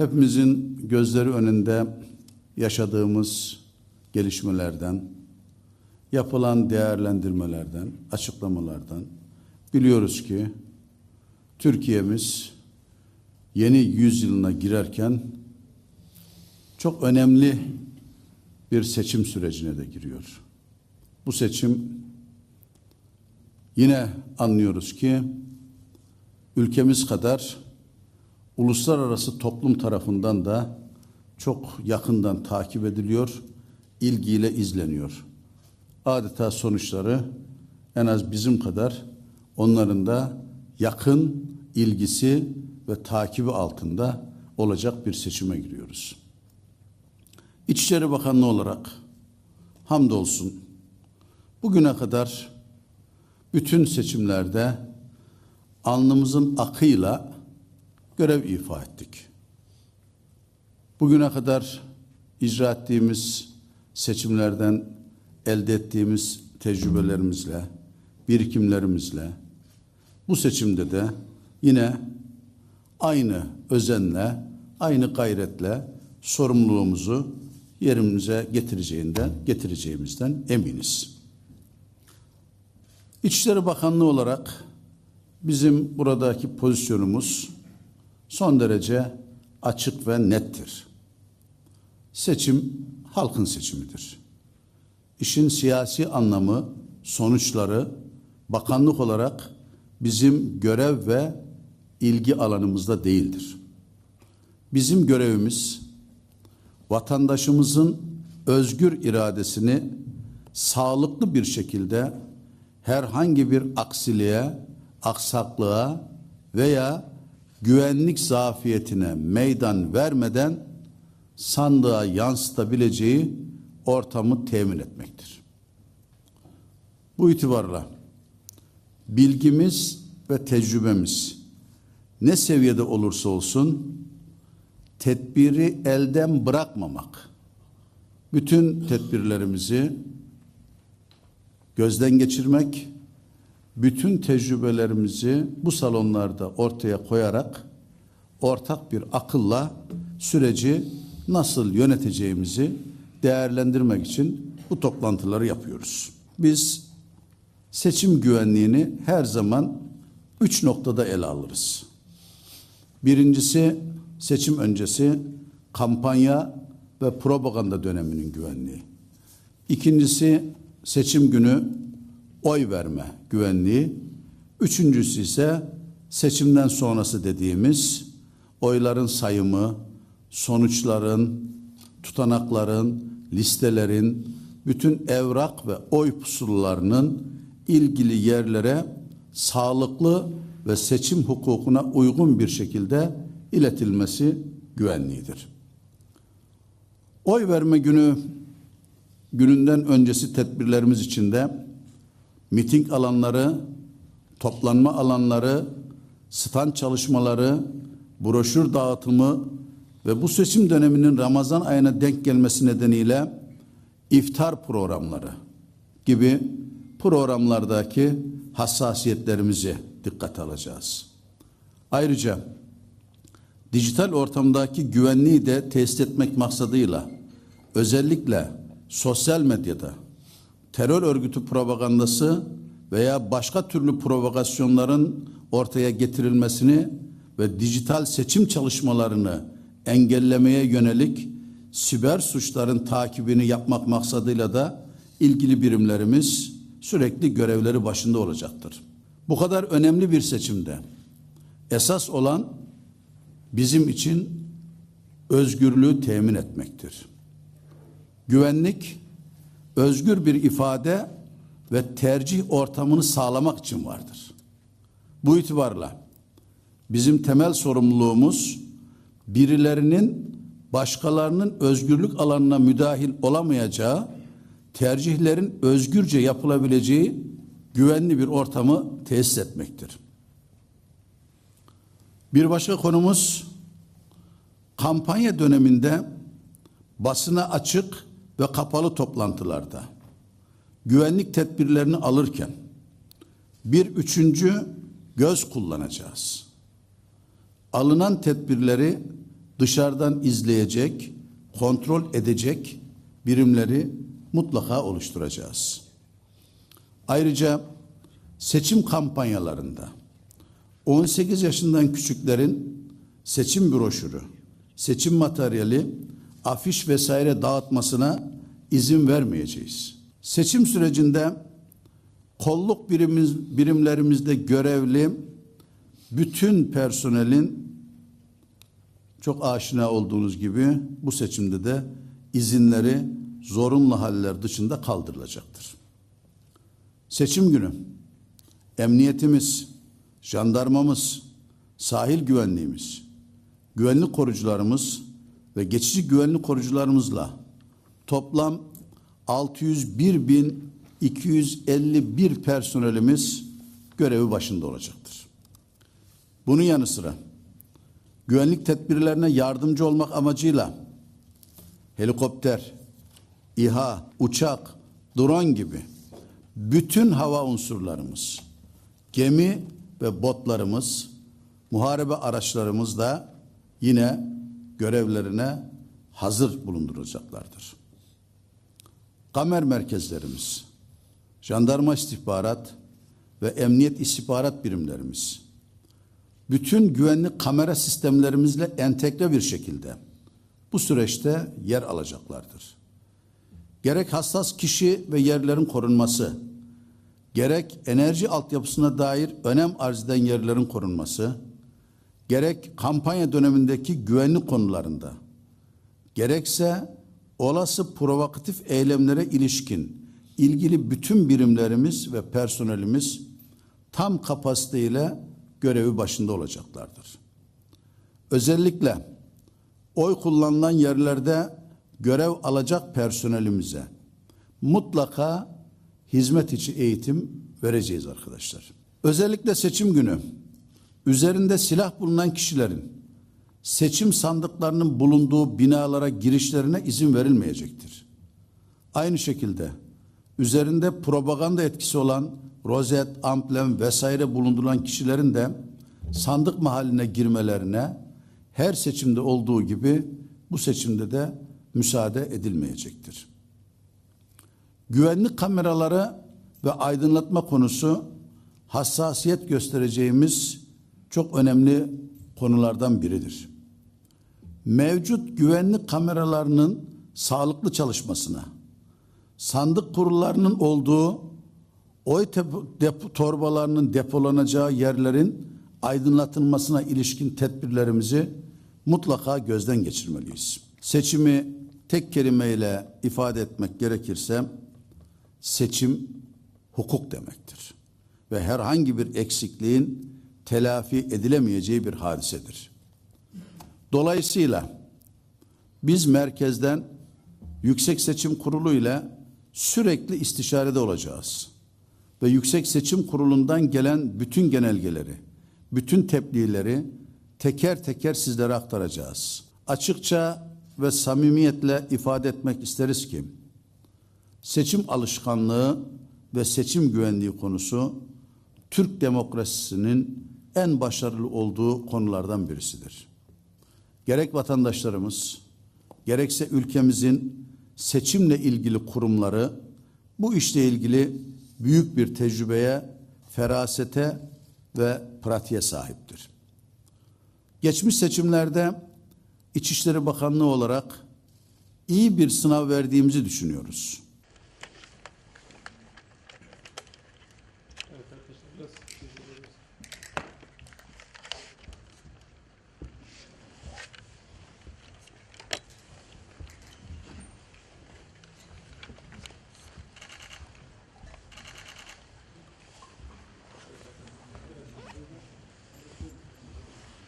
hepimizin gözleri önünde yaşadığımız gelişmelerden, yapılan değerlendirmelerden, açıklamalardan biliyoruz ki Türkiye'miz yeni yüzyılına girerken çok önemli bir seçim sürecine de giriyor. Bu seçim yine anlıyoruz ki ülkemiz kadar uluslararası toplum tarafından da çok yakından takip ediliyor, ilgiyle izleniyor. Adeta sonuçları en az bizim kadar onların da yakın ilgisi ve takibi altında olacak bir seçime giriyoruz. İçişleri Bakanlığı olarak hamdolsun bugüne kadar bütün seçimlerde alnımızın akıyla görev ifa ettik. Bugüne kadar icra ettiğimiz seçimlerden elde ettiğimiz tecrübelerimizle, birikimlerimizle bu seçimde de yine aynı özenle, aynı gayretle sorumluluğumuzu yerimize getireceğinden, getireceğimizden eminiz. İçişleri Bakanlığı olarak bizim buradaki pozisyonumuz son derece açık ve nettir. Seçim halkın seçimidir. İşin siyasi anlamı, sonuçları bakanlık olarak bizim görev ve ilgi alanımızda değildir. Bizim görevimiz vatandaşımızın özgür iradesini sağlıklı bir şekilde herhangi bir aksiliğe, aksaklığa veya güvenlik zafiyetine meydan vermeden sandığa yansıtabileceği ortamı temin etmektir. Bu itibarla bilgimiz ve tecrübemiz ne seviyede olursa olsun tedbiri elden bırakmamak, bütün tedbirlerimizi gözden geçirmek, bütün tecrübelerimizi bu salonlarda ortaya koyarak ortak bir akılla süreci nasıl yöneteceğimizi değerlendirmek için bu toplantıları yapıyoruz. Biz seçim güvenliğini her zaman üç noktada ele alırız. Birincisi seçim öncesi kampanya ve propaganda döneminin güvenliği. İkincisi seçim günü oy verme güvenliği. Üçüncüsü ise seçimden sonrası dediğimiz oyların sayımı, sonuçların, tutanakların, listelerin, bütün evrak ve oy pusullarının ilgili yerlere sağlıklı ve seçim hukukuna uygun bir şekilde iletilmesi güvenliğidir. Oy verme günü gününden öncesi tedbirlerimiz içinde miting alanları, toplanma alanları, stand çalışmaları, broşür dağıtımı ve bu seçim döneminin Ramazan ayına denk gelmesi nedeniyle iftar programları gibi programlardaki hassasiyetlerimizi dikkate alacağız. Ayrıca dijital ortamdaki güvenliği de test etmek maksadıyla özellikle sosyal medyada terör örgütü propagandası veya başka türlü provokasyonların ortaya getirilmesini ve dijital seçim çalışmalarını engellemeye yönelik siber suçların takibini yapmak maksadıyla da ilgili birimlerimiz sürekli görevleri başında olacaktır. Bu kadar önemli bir seçimde esas olan bizim için özgürlüğü temin etmektir. Güvenlik özgür bir ifade ve tercih ortamını sağlamak için vardır. Bu itibarla bizim temel sorumluluğumuz birilerinin başkalarının özgürlük alanına müdahil olamayacağı, tercihlerin özgürce yapılabileceği güvenli bir ortamı tesis etmektir. Bir başka konumuz kampanya döneminde basına açık ve kapalı toplantılarda güvenlik tedbirlerini alırken bir üçüncü göz kullanacağız. Alınan tedbirleri dışarıdan izleyecek, kontrol edecek birimleri mutlaka oluşturacağız. Ayrıca seçim kampanyalarında 18 yaşından küçüklerin seçim broşürü, seçim materyali, afiş vesaire dağıtmasına izin vermeyeceğiz. Seçim sürecinde kolluk birimiz, birimlerimizde görevli bütün personelin çok aşina olduğunuz gibi bu seçimde de izinleri zorunlu haller dışında kaldırılacaktır. Seçim günü emniyetimiz, jandarmamız, sahil güvenliğimiz, güvenlik korucularımız ve geçici güvenlik korucularımızla toplam 601.251 personelimiz görevi başında olacaktır. Bunun yanı sıra güvenlik tedbirlerine yardımcı olmak amacıyla helikopter, İHA, uçak, drone gibi bütün hava unsurlarımız, gemi ve botlarımız, muharebe araçlarımız da yine görevlerine hazır bulunduracaklardır. Kamer merkezlerimiz, jandarma istihbarat ve emniyet istihbarat birimlerimiz, bütün güvenlik kamera sistemlerimizle entegre bir şekilde bu süreçte yer alacaklardır. Gerek hassas kişi ve yerlerin korunması, gerek enerji altyapısına dair önem arz eden yerlerin korunması, gerek kampanya dönemindeki güvenlik konularında, gerekse olası provokatif eylemlere ilişkin ilgili bütün birimlerimiz ve personelimiz tam kapasiteyle görevi başında olacaklardır. Özellikle oy kullanılan yerlerde görev alacak personelimize mutlaka hizmet içi eğitim vereceğiz arkadaşlar. Özellikle seçim günü üzerinde silah bulunan kişilerin seçim sandıklarının bulunduğu binalara girişlerine izin verilmeyecektir. Aynı şekilde üzerinde propaganda etkisi olan rozet, amblem vesaire bulundurulan kişilerin de sandık mahalline girmelerine her seçimde olduğu gibi bu seçimde de müsaade edilmeyecektir. Güvenlik kameraları ve aydınlatma konusu hassasiyet göstereceğimiz çok önemli konulardan biridir. Mevcut güvenlik kameralarının sağlıklı çalışmasına, sandık kurullarının olduğu oy depo, torbalarının depolanacağı yerlerin aydınlatılmasına ilişkin tedbirlerimizi mutlaka gözden geçirmeliyiz. Seçimi tek kelimeyle ifade etmek gerekirse seçim hukuk demektir ve herhangi bir eksikliğin telafi edilemeyeceği bir hadisedir. Dolayısıyla biz merkezden Yüksek Seçim Kurulu ile sürekli istişarede olacağız. Ve Yüksek Seçim Kurulu'ndan gelen bütün genelgeleri, bütün tebliğleri teker teker sizlere aktaracağız. Açıkça ve samimiyetle ifade etmek isteriz ki seçim alışkanlığı ve seçim güvenliği konusu Türk demokrasisinin en başarılı olduğu konulardan birisidir. Gerek vatandaşlarımız, gerekse ülkemizin seçimle ilgili kurumları bu işle ilgili büyük bir tecrübeye, ferasete ve pratiğe sahiptir. Geçmiş seçimlerde İçişleri Bakanlığı olarak iyi bir sınav verdiğimizi düşünüyoruz.